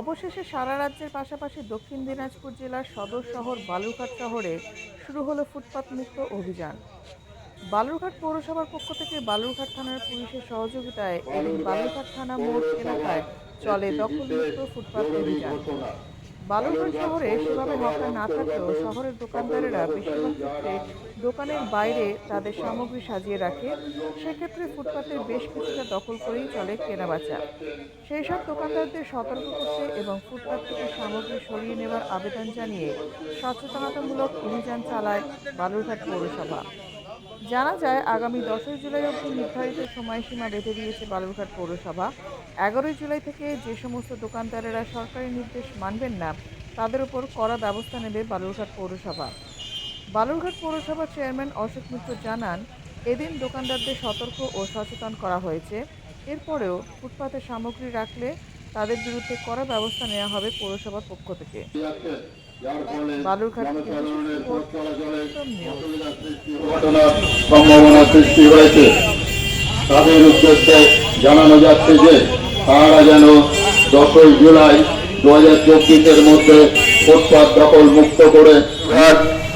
অবশেষে সারা রাজ্যের পাশাপাশি দক্ষিণ দিনাজপুর জেলার সদর শহর বালুরঘাট শহরে শুরু হলো ফুটপাত মুক্ত অভিযান। বালুরঘাট পৌরসভার পক্ষ থেকে বালুরঘাট থানার পুলিশের সহযোগিতায় এবং বালুরঘাট থানা মোড় এলাকায় চলে দখলমুক্ত ফুটপাত অভিযান। বালুরঘাট শহরে সেভাবে হকার না থাকলেও শহরের দোকানদারেরা বেশিরভাগ ক্ষেত্রে দোকানের বাইরে তাদের সামগ্রী সাজিয়ে রাখে। সেক্ষেত্রে ফুটপাতের বেশ কিছুটা দখল করেই চলে কেনাবেচা। সেই সব দোকানদারদের সতর্ক করতে এবং ফুটপাত থেকে সামগ্রী সরিয়ে নেওয়ার আবেদন জানিয়ে সচেতনতামূলক অভিযান চালায় বালুরঘাট পৌরসভা। জানা যায়, আগামী দশই জুলাই অবধি নির্ধারিত সময়সীমা বেঁধে দিয়েছে বালুরঘাট পৌরসভা। এগারোই জুলাই থেকে যে সমস্ত দোকানদারেরা সরকারি নির্দেশ মানবেন না, তাদের উপর কড়া ব্যবস্থা নেবে বালুরঘাট পৌরসভা। বালুরঘাট পৌরসভার চেয়ারম্যান অশোক মিত্র জানান, এদিন দোকানদারদের সতর্ক ও সচেতন করা হয়েছে। এরপরেও ফুটপাতে সামগ্রী রাখলে তাদের বিরুদ্ধে কড়া ব্যবস্থা নেওয়া হবে পৌরসভার পক্ষ থেকে। সম্ভাবনা সৃষ্টি হয়েছে। তাদের উদ্দেশ্যে জানানো যাচ্ছে যে তারা যেন দশই জুলাই দু হাজার চব্বিশের মধ্যে ফুটপাত দখল মুক্ত করে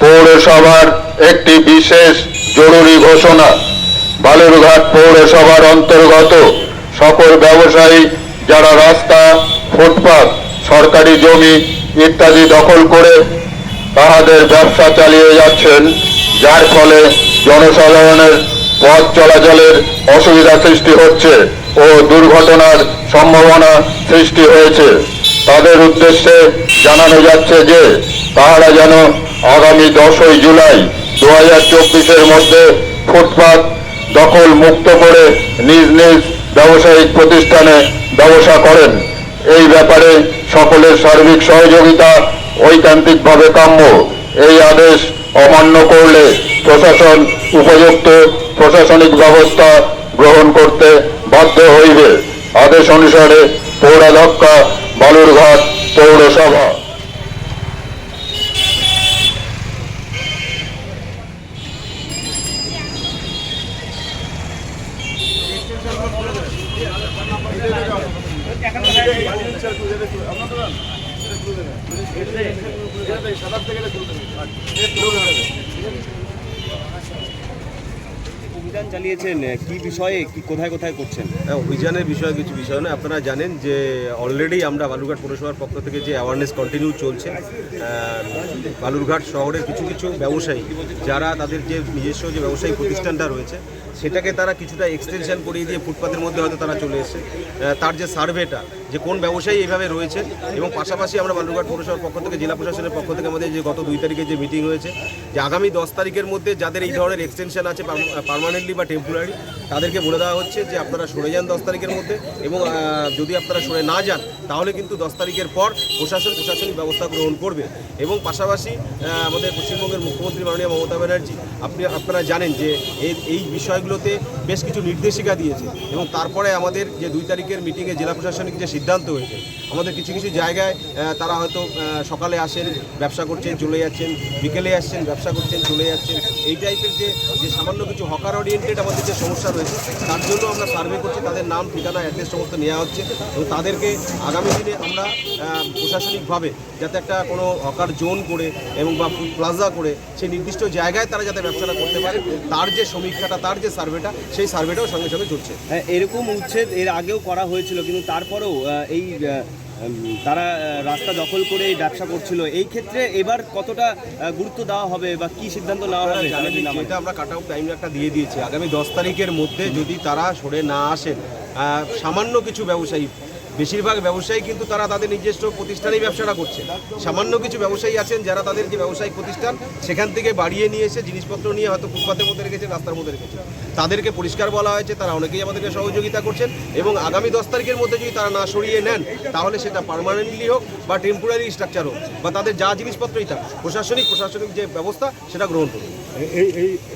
পৌরসভার একটি বিশেষ জরুরি ঘোষণা। বালুরঘাট পৌরসভার অন্তর্গত সকল ব্যবসায়ী যারা রাস্তা ফুটপাত সরকারি জমি ইত্যাদি দখল করে তাহাদের ব্যবসা চালিয়ে যাচ্ছেন, যার ফলে জনসাধারণের পথ চলাচলের অসুবিধা সৃষ্টি হচ্ছে ও দুর্ঘটনার সম্ভাবনা সৃষ্টি হয়েছে। তাদের উদ্দেশ্যে জানানো যাচ্ছে যে, তাহারা যেন আগামী দশই জুলাই দু হাজার চব্বিশের মধ্যে ফুটপাত দখল মুক্ত করে নিজ নিজ ব্যবসায়িক প্রতিষ্ঠানে ব্যবসা করেন। এই ব্যাপারে সকলের সার্বিক সহযোগিতা ঐকান্তিকভাবে কাম্য। এই আদেশ অমান্য করলে প্রশাসন উপযুক্ত প্রশাসনিক ব্যবস্থা গ্রহণ করতে বাধ্য হইবে। আদেশ অনুসারে পৌরাধক্কা বালুরঘাট পৌরসভা। অভিযান চালিয়েছেন কি বিষয়ে, কি কোথায় কোথায় করছেন? হ্যাঁ অভিযানের বিষয়ে কিছু বিষয় নয়। আপনারা জানেন যে অলরেডি আমরা বালুরঘাট পৌরসভার পক্ষ থেকে যে অ্যাওয়ারনেস কন্টিনিউ চলছে বালুরঘাট শহরের কিছু কিছু ব্যবসায়ী, যারা তাদের যে নিজস্ব যে ব্যবসায়ী প্রতিষ্ঠানটা রয়েছে সেটাকে তারা কিছুটা এক্সটেনশন করিয়ে দিয়ে ফুটপাতের মধ্যে হয়তো তারা চলে এসেছে। তার যে সার্ভেটা যে কোন ব্যবসায়ী এইভাবে রয়েছে, এবং পাশাপাশি আমরা বালুরঘাট পৌরসভার পক্ষ থেকে, জেলা প্রশাসনের পক্ষ থেকে আমাদের যে গত দুই তারিখে যে মিটিং হয়েছে, যে আগামী দশ তারিখের মধ্যে যাদের এই ধরনের এক্সটেনশন আছে পার্মানেন্টলি বা টেম্পোরারি তাদেরকে বলে দেওয়া হচ্ছে যে আপনারা সরে যান দশ তারিখের মধ্যে, এবং যদি আপনারা সরে না যান, তাহলে কিন্তু দশ তারিখের পর প্রশাসন প্রশাসনিক ব্যবস্থা গ্রহণ করবে। এবং পাশাপাশি আমাদের পশ্চিমবঙ্গের মুখ্যমন্ত্রী মাননীয় মমতা ব্যানার্জি, আপনি, আপনারা জানেন যে এই এই বিষয়গুলোতে বেশ কিছু নির্দেশিকা দিয়েছে এবং তারপরে আমাদের যে দুই তারিখের মিটিংয়ে জেলা প্রশাসনিক যে সিদ্ধান্ত হয়েছে, আমাদের কিছু কিছু জায়গায় তারা হয়তো সকালে আসেন, ব্যবসা করছেন, চলে যাচ্ছেন, বিকেলে আসছেন, ব্যবসা করছেন, চলে যাচ্ছেন। এই টাইপের যে যে সামান্য কিছু হকার ওরিয়েন্টেড আমাদের যে সমস্যা রয়েছে, তার জন্য আমরা সার্ভে করছি, তাদের নাম, ঠিকানা অ্যাড্রেস সমস্ত নেওয়া হচ্ছে এবং তাদেরকে আগামী দিনে আমরা প্রশাসনিকভাবে যাতে একটা কোনো হকার জোন করে এবং বা প্লাজা করে, সেই নির্দিষ্ট জায়গায় তারা যাতে ব্যবসাটা করতে পারে, তার যে সমীক্ষাটা, তার যে সার্ভেটা সেই সার্ভেটাও সঙ্গে সঙ্গে চলছে হ্যাঁ, এরকম উচ্ছেদ এর আগেও করা হয়েছিল কিন্তু তারপরেও এই তারা রাস্তা দখল করে এই ব্যবসা করছিল। এই ক্ষেত্রে এবার কতটা গুরুত্ব দেওয়া হবে বা কি সিদ্ধান্ত নেওয়া হবে এটা আমরা কাট আউট টাইম একটা দিয়ে দিয়েছি। আগামী দশ তারিখের মধ্যে যদি তারা সরে না আসেন সামান্য কিছু ব্যবসায়ী বেশিরভাগ ব্যবসায়ী কিন্তু তারা তাদের নিজস্ব প্রতিষ্ঠানেই ব্যবসাটা করছে। সামান্য কিছু ব্যবসায়ী আছেন যারা তাদের যে ব্যবসায়িক প্রতিষ্ঠান, সেখান থেকে বাড়িয়ে নিয়ে এসে জিনিসপত্র নিয়ে হয়তো ফুটপাতের মধ্যে রেখেছে রাস্তার মধ্যে রেখেছে তাদেরকে পরিষ্কার বলা হয়েছে, তারা অনেকেই আমাদেরকে সহযোগিতা করছেন এবং আগামী দশ তারিখের মধ্যে যদি তারা না সরিয়ে নেন, তাহলে সেটা পার্মানেন্টলি হোক বা টেম্পোরারি স্ট্রাকচার হোক বা তাদের যা জিনিসপত্রই থাক প্রশাসনিক প্রশাসনিক যে ব্যবস্থা, সেটা গ্রহণ করবে হাত